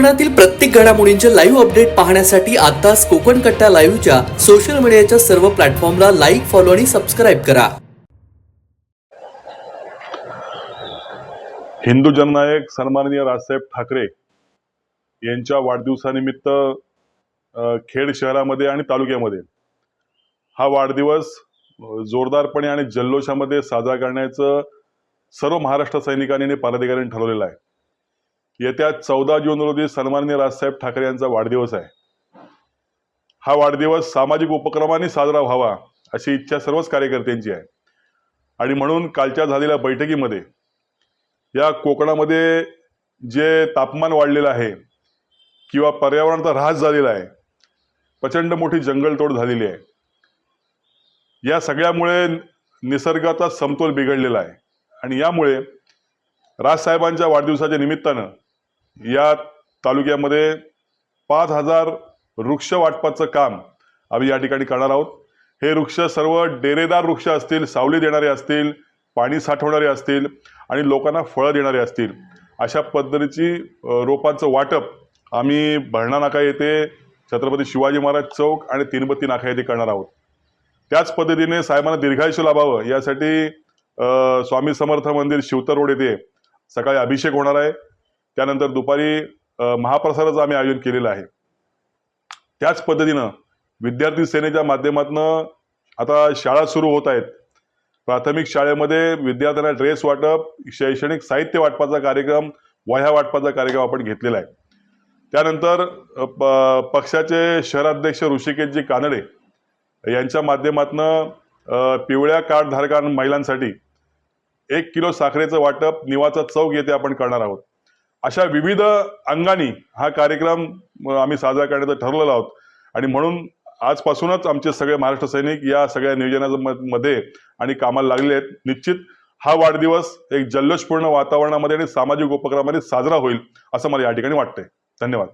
कोकणातील प्रत्येक घडामोडींचे लाईव्ह अपडेट पाहण्यासाठी आताच कोकण कट्टा लाईव्हच्या सोशल मीडियाच्या सर्व प्लॅटफॉर्मला लाईक फॉलो आणि सबस्क्राईब करा. हिंदू जननायक सन्माननीय राजसाहेब ठाकरे यांच्या वाढदिवसानिमित्त खेड शहरामध्ये आणि तालुक्यामध्ये हा वाढदिवस जोरदारपणे आणि जल्लोषामध्ये साजरा करण्याचं सर्व महाराष्ट्र सैनिकांनी आणि पदाधिकाऱ्यांनी ठरवलेलं आहे. येत्या चौदा जून रोजी सन्माननीय राजसाहेब ठाकरे यांचा वाढदिवस आहे. हा वाढदिवस सामाजिक उपक्रमांनी साजरा व्हावा अशी इच्छा सर्वच कार्यकर्त्यांची आहे. आणि म्हणून कालच्या झालेल्या बैठकीमध्ये या कोकणामध्ये जे तापमान वाढलेलं आहे किंवा पर्यावरणाचा ऱ्हास झालेला आहे प्रचंड मोठी जंगलतोड झालेली आहे. या सगळ्यामुळे निसर्गाचा समतोल बिघडलेला आहे. आणि यामुळे राजसाहेबांच्या वाढदिवसाच्या निमित्तानं या तालुक्यामध्ये पाच हजार वृक्ष वाटपाचं काम आम्ही या ठिकाणी करणार आहोत. हे वृक्ष सर्व डेरेदार वृक्ष असतील सावली देणारे असतील पाणी साठवणारे असतील आणि लोकांना फळं देणारे असतील अशा पद्धतीची रोपांचं वाटप आम्ही भरणा नाका येथे छत्रपती शिवाजी महाराज चौक आणि तीनबत्ती नाका येथे करणार आहोत. त्याच पद्धतीने साहेबांना दीर्घायुष्य लाभावं यासाठी स्वामी समर्थ मंदिर शिवतर रोड येथे सकाळी अभिषेक होणार आहे. त्यानंतर दुपारी महाप्रसाराचं आम्ही आयोजन केलेलं आहे. त्याच पद्धतीनं विद्यार्थी सेनेच्या माध्यमातून आता शाळा सुरू होत आहेत. प्राथमिक शाळेमध्ये विद्यार्थ्यांना ड्रेस वाटप शैक्षणिक साहित्य वाटपाचा कार्यक्रम वह्या वाटपाचा कार्यक्रम आपण घेतलेला आहे. त्यानंतर प- पक्षाचे शहराध्यक्ष ऋषिकेशजी कानडे यांच्या माध्यमातून पिवळ्या कार्डधारकां महिलांसाठी एक किलो साखरेचं वाटप निवाचा चौक येथे आपण करणार आहोत. अशा विविध अंगाने हा कार्यक्रम आम्ही साजरा करण्याचं ठरलेला आहोत. आणि म्हणून आजपासूनच आमचे सगळे महाराष्ट्र सैनिक या सगळ्या नियोजनामध्ये आणि कामाला लागले आहेत. निश्चित हा वाढदिवस एक जल्लोषपूर्ण वातावरणामध्ये आणि सामाजिक उपक्रमामध्ये साजरा होईल असं मला या ठिकाणी वाटतंय. धन्यवाद.